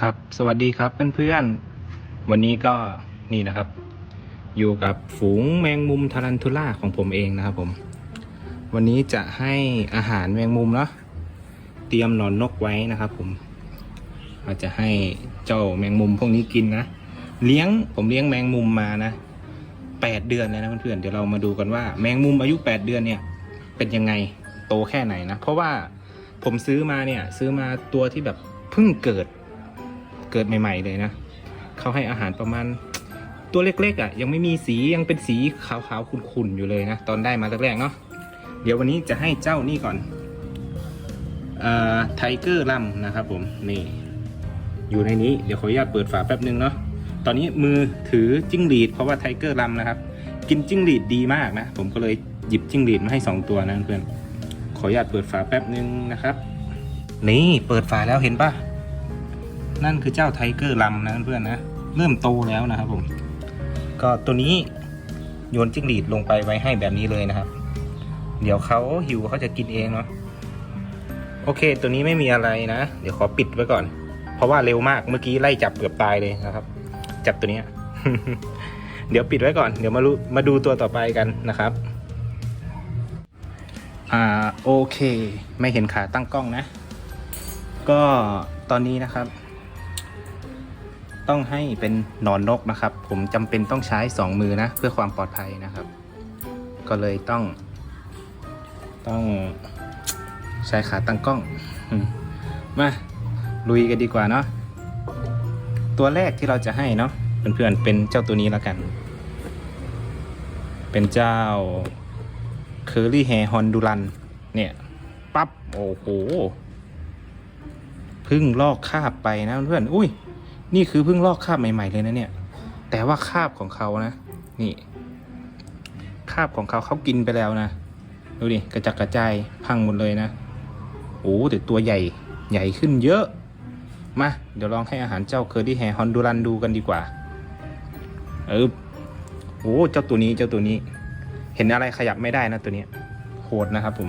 ครับ สวัสดีครับเพื่อนๆ วันนี้ก็นี่นะครับ อยู่กับฝูงแมงมุมทารันทูล่าของผมเองนะครับผม วันนี้จะให้อาหารแมงมุมเนาะเตรียมหนอนนกไว้นะครับผมเราจะให้เจ้าแมงมุมพวกนี้กินนะ เลี้ยงผมเลี้ยงแมงมุมมานะแปดเดือนแล้วนะเพื่อนๆเดี๋ยวเรามาดูกันว่า แมงมุมอายุแปดเดือนเนี่ย เป็นยังไงโตแค่ไหนนะ เพราะว่าผมซื้อมาเนี่ย ซื้อมาตัวที่แบบเพิ่งเกิด เกิดใหม่ ๆ เลยนะเขาให้อาหารประมาณตัวเล็กๆอะ่ะ ยังไม่มีสียังเป็นสีขาวๆขุ่นๆอยู่เลยนะ ตอนได้มาแรกๆเนาะเดี๋ยววันนี้จะให้เจ้านี่ก่อนไทเกอร์ลัมนะครับผมนี่อยู่ในนี้เดี๋ยวขออนุญาตเปิดฝาแป๊บนึงเนาะตอนนี้มือถือจิ้งหรีดเพราะว่าไทเกอร์ลัมนะครับ กินจิ้งหรีดดีมากนะ ผมก็เลยหยิบจิ้งหรีดมาให้สองตัวนะเพื่อนขออนุญาตเปิดฝาแป๊บนึงนะครับ นี่เปิดฝาแล้วเห็นปะ นั่นคือเจ้าไทเกอร์ลำนะเพื่อนนะเริ่มโตแล้วนะครับผมก็ตัวนี้โยนจิ้งหรีดลงไปไว้ให้แบบนี้เลยนะครับ เดี๋ยวเขาหิวเขาจะกินเองเนาะโอเค ตัวนี้ไม่มีอะไรนะ เดี๋ยวขอปิดไว้ก่อน เพราะว่าเร็วมากเมื่อกี้ไล่จับเกือบตายเลยนะครับ จับตัวนี้เดี๋ยวปิดไว้ก่อน เดี๋ยวมารู้มาดูตัวต่อไปกันนะครับ อ่าโอเค ไม่เห็นขาตั้งกล้องนะ ก็ตอนนี้นะครับ ต้องให้เป็นนอนนกนะครับ ผมจำเป็นต้องใช้สองมือนะเพื่อความปลอดภัยนะครับ ก็เลยต้อง ต้องใช้ขาตั้งกล้องมาลุยกันดีกว่าเนาะตัวแรกที่เราจะให้เนาะเพื่อนๆเป็นเจ้าตัวนี้แล้วกัน เป็นเจ้าเคอรี่แฮฮอนดูรันเนี่ยปั๊บโอ้โหพึ่งลอกคาบไปนะเพื่อนๆอุ้ย นี่คือเพิ่งลอกคราบใหม่ ๆ เลยนะเนี่ย แต่ว่าคราบของเขานะ นี่คราบของเขาเขากินไปแล้วนะ ดูดิ กระจัดกระจายพังหมดเลยนะ โอ้แต่ตัวใหญ่ใหญ่ขึ้นเยอะ มา เดี๋ยวลองให้อาหารเจ้าเคอร์ดี้แฮร์ฮอนดูรันดูกันดีกว่า เออโอ้เจ้าตัวนี้เจ้าตัวนี้ เห็นอะไรขยับไม่ได้นะตัวนี้ โหดนะครับผม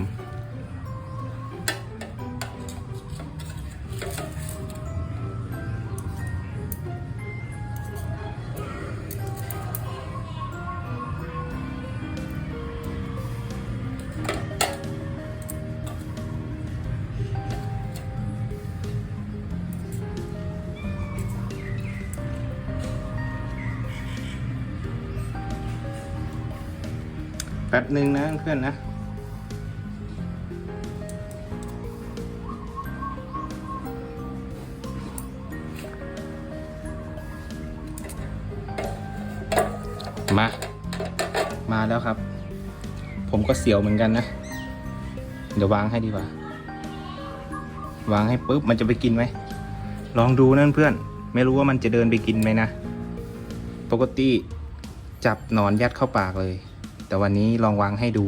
แป๊บหนึ่งนะเพื่อนนะ มา มาแล้วครับ ผมก็เสียวเหมือนกันนะ เดี๋ยววางให้ดีกว่า วางให้ปุ๊บมันจะไปกินไหม ลองดูนั่นเพื่อน ไม่รู้ว่ามันจะเดินไปกินไหมนะ ปกติจับหนอนยัดเข้าปากเลย แต่วันนี้ลองวางให้ดู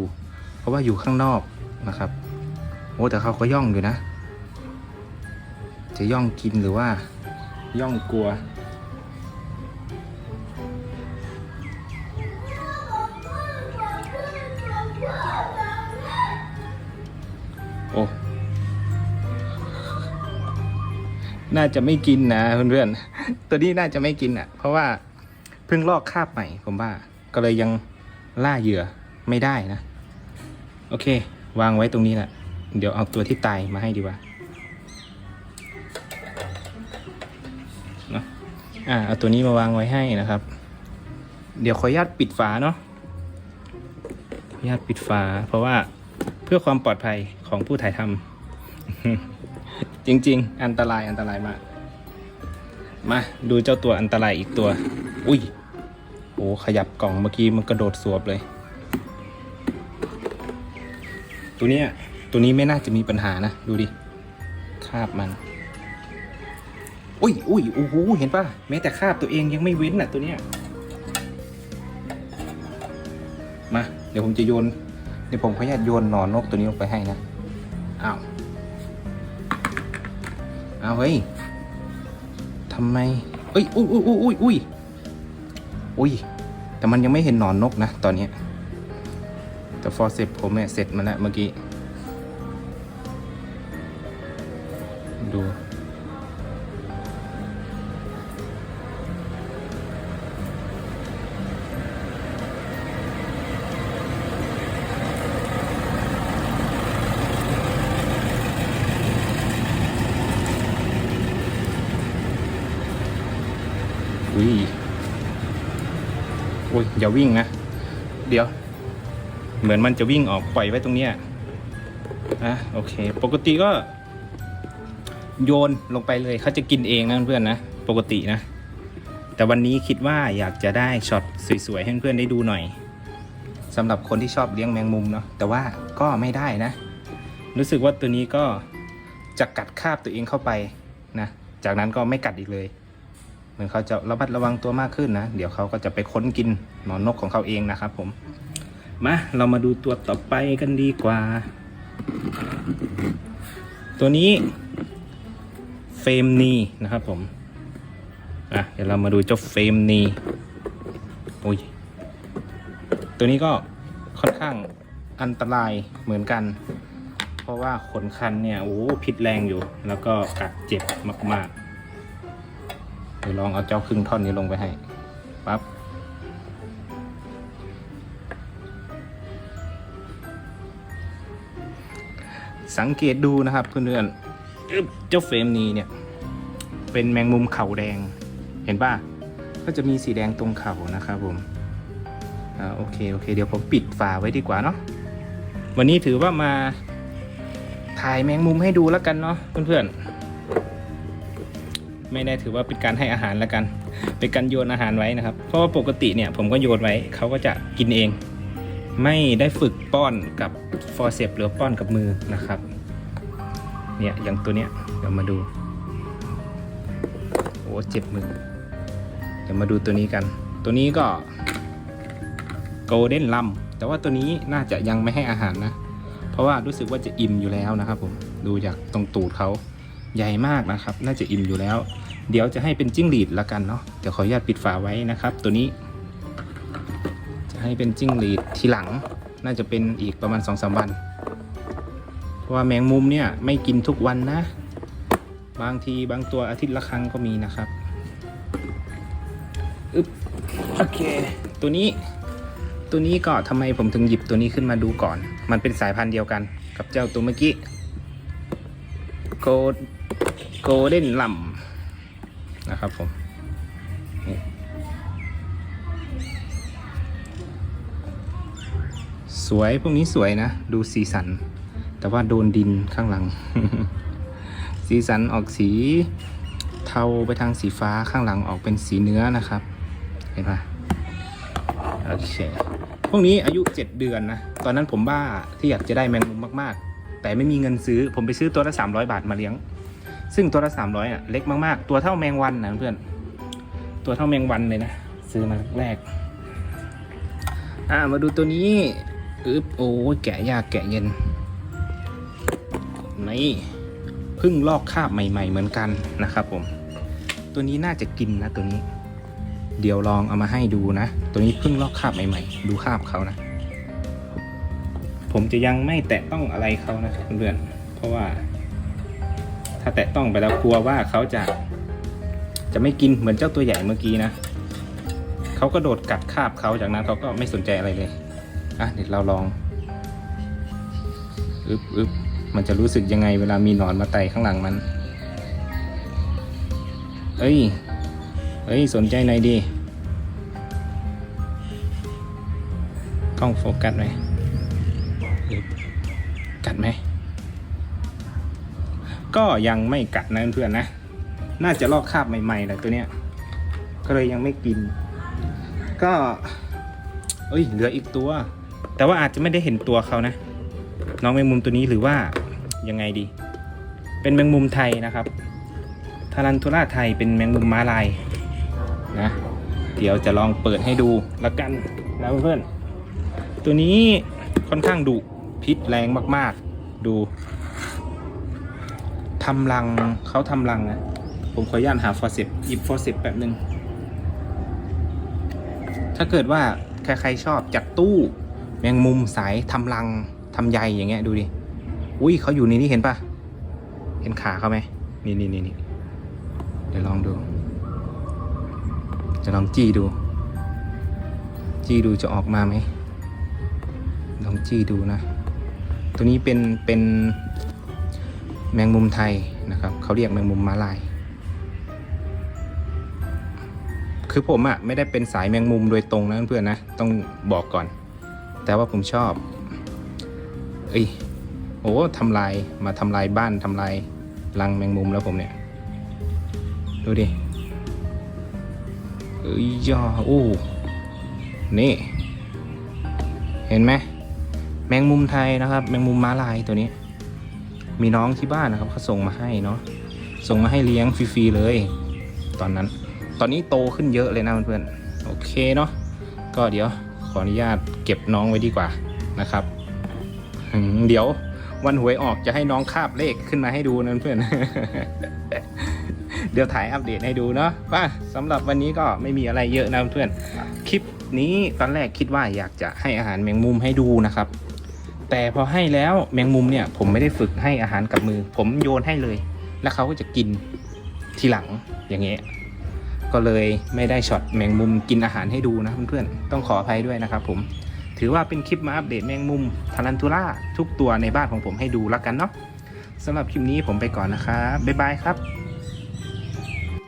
เพราะว่าอยู่ข้างนอกนะครับโอ้แต่เขาก็ย่องอยู่นะ จะย่องกินหรือว่า ย่องกลัว โอ้น่าจะไม่กินนะเพื่อนๆตัวนี้น่าจะไม่กินอะ เพราะว่าเพิ่งลอกคราบใหม่ผมว่า ก็เลยยัง ล่าเหยื่อไม่ได้นะ โอเค วางไว้ตรงนี้แหละ เดี๋ยวเอาตัวที่ตายมาให้ดีกว่าเนอะอ่าเอาตัวนี้มาวางไว้ให้นะครับ เดี๋ยวขออนุญาตปิดฝาเนาะขออนุญาตปิดฝา เพราะว่าเพื่อความปลอดภัยของผู้ถ่ายทำจริง ๆ อันตรายอันตรายมากมาดูเจ้าตัวอันตรายอีกตัว อุ้ย โอ้ขยับกล่องเมื่อกี้มันกระโดดสวบเลย ตัวเนี้ยตัวนี้ไม่น่าจะมีปัญหานะ ดูดิคาบมัน อุ้ยอุ้ยโอ้โหเห็นปะแม้แต่คาบตัวเองยังไม่เว้นอะตัวเนี้ยมา เดี๋ยวผมจะโยน เดี๋ยวผมขออนุญาตโยนหนอนนกตัวนี้ลงไปให้นะอ้าวอ้าวเฮ้ยทำไมเอ้ยอุ้ยอุ้ยอุ้ยอุ้ย อุ้ย แต่มันยังไม่เห็นหนอนนกนะ ตอนนี้ แต่ฟอร์เซปผมเนี่ยเสร็จมาแล้วเมื่อกี้ ดู อุ้ยอย่าวิ่งนะ เดี๋ยว เหมือนมันจะวิ่งออกปล่อยไว้ตรงเนี้ยอะโอเค ปกติก็ โยนลงไปเลยเขาจะกินเองนะเพื่อนนะ ปกตินะ แต่วันนี้คิดว่าอยากจะได้ช็อตสวยๆ ให้เพื่อนได้ดูหน่อยสำหรับคนที่ชอบเลี้ยงแมงมุมเนาะแต่ว่าก็ไม่ได้นะ รู้สึกว่าตัวนี้ก็จะกัดคาบตัวเองเข้าไปนะ จากนั้นก็ไม่กัดอีกเลย เหมือนเขาจะระมัดระวังตัวมากขึ้นนะ เดี๋ยวเขาก็จะไปค้นกินหนอนนกของเขาเองนะครับผม มาเรามาดูตัวต่อไปกันดีกว่า ตัวนี้เฟมนีนะครับผมอะเดี๋ยวเรามาดูเจ้าเฟมนีโอ้ยตัวนี้ก็ค่อนข้างอันตรายเหมือนกัน เพราะว่าขนคันเนี่ยโอ้พิษแรงอยู่ แล้วก็กัดเจ็บมาก ๆ เดี๋ยวลองเอาเจ้าครึ่งท่อนนี้ลงไปให้ปั๊บสังเกตดูนะครับเพื่อนๆเจ้าเฟรมนี้เนี่ย เป็นแมงมุมเข่าแดง เห็นป่ะก็จะมีสีแดงตรงเข่านะครับผมอ่าโอเคโอเค เดี๋ยวผมปิดฝาไว้ดีกว่าเนาะวันนี้ถือว่ามาถ่ายแมงมุมให้ดูแล้วกันเนาะเพื่อนๆ ไม่ได้ถือว่าเป็นการให้อาหารแล้วกัน เป็นการโยนอาหารไว้นะครับ เพราะว่าปกติเนี่ยผมก็โยนไว้เขาก็จะกินเอง ไม่ได้ฝึกป้อนกับฟอร์เซปหรือป้อนกับมือนะครับ เนี่ยอย่างตัวเนี้ยเดี๋ยวมาดู โอ้เจ็บมือ เดี๋ยวมาดูตัวนี้กัน ตัวนี้ก็โกลเด้นลัมแต่ว่าตัวนี้น่าจะยังไม่ให้อาหารนะ เพราะว่ารู้สึกว่าจะอิ่มอยู่แล้วนะครับผม ดูจากตรงตูดเขาใหญ่มากนะครับ น่าจะอิ่มอยู่แล้ว เดี๋ยวจะให้เป็นจิ้งหรีดละกันเนาะเดี๋ยวขออนุญาตปิดฝาไว้นะครับ ตัวนี้ จะให้เป็นจิ้งหรีดทีหลัง น่าจะเป็นอีกประมาณ2อสวัน เพราะว่าแมงมุมเนี่ยไม่กินทุกวันนะ บางทีบางตัวอาทิตย์ละครั้งก็มีนะครับอึ๊บโอเค ตัวนี้ตัวนี้ก็ทำไมผมถึงหยิบตัวนี้ขึ้นมาดูก่อน มันเป็นสายพันธุ์เดียวกันกับเจ้าตัวเมื่อกี้โกโกลเด้นลัม นะครับผมสวยพวกนี้สวยนะ ดูสีสัน แต่ว่าโดนดินข้างหลัง สีสันออกสีเทาไปทางสีฟ้าข้างหลังออกเป็นสีเนื้อนะครับ เห็นปะโอเคพวกนี้อายุ 7 เดือนนะ ตอนนั้นผมบ้าที่อยากจะได้แมงมุมมากๆ แต่ไม่มีเงินซื้อผมไปซื้อตัวละ300 บาทมาเลี้ยง ซึ่งตัวละ300อะเล็กมากๆ ตัวเท่าแมงวันนะเพื่อน ตัวเท่าแมงวันเลยนะ ซื้อมาแรก อ่ามาดูตัวนี้อึ๊บโอ้แกะยากแกะเย็นนี่พิ่งลอกคราบใหม่ ๆ เหมือนกันนะครับผม ตัวนี้น่าจะกินนะตัวนี้ เดี๋ยวลองเอามาให้ดูนะ ตัวนี้พิ่งลอกคราบใหม่ ๆ ดูคราบเขานะ ผมจะยังไม่แตะต้องอะไรเขานะเพื่อนเพราะว่า ถ้าแตะต้องไปแล้วกลัวว่าเขาจะ จะไม่กินเหมือนเจ้าตัวใหญ่เมื่อกี้นะเขาก็โดดกัดคาบเขาจากนั้นเขาก็ไม่สนใจอะไรเลยอะเดี๋ยวเราลองอึบอึบมันจะรู้สึกยังไงเวลามีหนอนมาไต่ข้างหลังมัน เอ้ยเฮ้ย สนใจหน่อยดิกล้องโฟกัสไหม ก็ยังไม่กัดนะเพื่อนๆนะ น่าจะลอกคราบใหม่ๆเลยตัวเนี้ย ก็เลยยังไม่กิน ก็เอ้ยเหลืออีกตัว แต่ว่าอาจจะไม่ได้เห็นตัวเขานะ น้องแมงมุมตัวนี้หรือว่ายังไงดี เป็นแมงมุมไทยนะครับทารันทูล่าไทยเป็นแมงมุมม้าลายนะ เดี๋ยวจะลองเปิดให้ดูละกันนะเพื่อนๆตัวนี้ค่อนข้างดุพิษแรงมากๆ ดู ทำรังเขาทำรังนะ ผมขออนุญาตหาฟอร์เซปหยิบฟอร์เซปแป๊บนึงถ้าเกิดว่าใครๆชอบจัดตู้แมงมุมสายทำรังทำใยอย่างเงี้ยดูดิ อุ้ยเขาอยู่ในนี้เห็นปะเห็นขาเขาไหมนี่นี่นี่นี่เดี๋ยวลองดู จะลองจี้ดู จี้ดูจะออกมาไหมลองจี้ดูนะ ตัวนี้เป็นเป็น แมงมุมไทยนะครับเขาเรียกแมงมุมม้าลาย คือผมอะไม่ได้เป็นสายแมงมุมโดยตรงนะเพื่อนนะต้องบอกก่อน แต่ว่าผมชอบ เอ้ยโอ้ทำลายมาทำลายบ้านทำลายรังแมงมุมแล้วผมเนี่ย ดูดิเอ้ยย่าโอ้นี่ เห็นไหมแมงมุมไทยนะครับ แมงมุมม้าลายตัวนี้ มีน้องที่บ้านนะครับเขาส่งมาให้เนาะส่งมาให้เลี้ยงฟรีๆเลย ตอนนั้น ตอนนี้โตขึ้นเยอะเลยนะเพื่อนๆโอเคเนาะก็เดี๋ยวขออนุญาตเก็บน้องไว้ดีกว่านะครับเดี๋ยววันหวยออกจะให้น้องคาบเลขขึ้นมาให้ดูนะเพื่อน เดี๋ยวถ่ายอัปเดตให้ดูเนาะป่ะสำหรับวันนี้ก็ไม่มีอะไรเยอะนะเพื่อน คลิปนี้ตอนแรกคิดว่าอยากจะให้อาหารแมงมุมให้ดูนะครับ แต่พอให้แล้วแมงมุมเนี่ยผมไม่ได้ฝึกให้อาหารกับมือ ผมโยนให้เลย แล้วเขาก็จะกินทีหลังอย่างเงี้ยก็เลยไม่ได้ช็อตแมงมุมกินอาหารให้ดูนะเพื่อนๆต้องขออภัยด้วยนะครับผมถือว่าเป็นคลิปมาอัปเดตแมงมุมทารันทูล่าทุกตัวในบ้านของผมให้ดูแล้วกันเนาะสำหรับคลิปนี้ผมไปก่อนนะครับบ๊ายบายครับ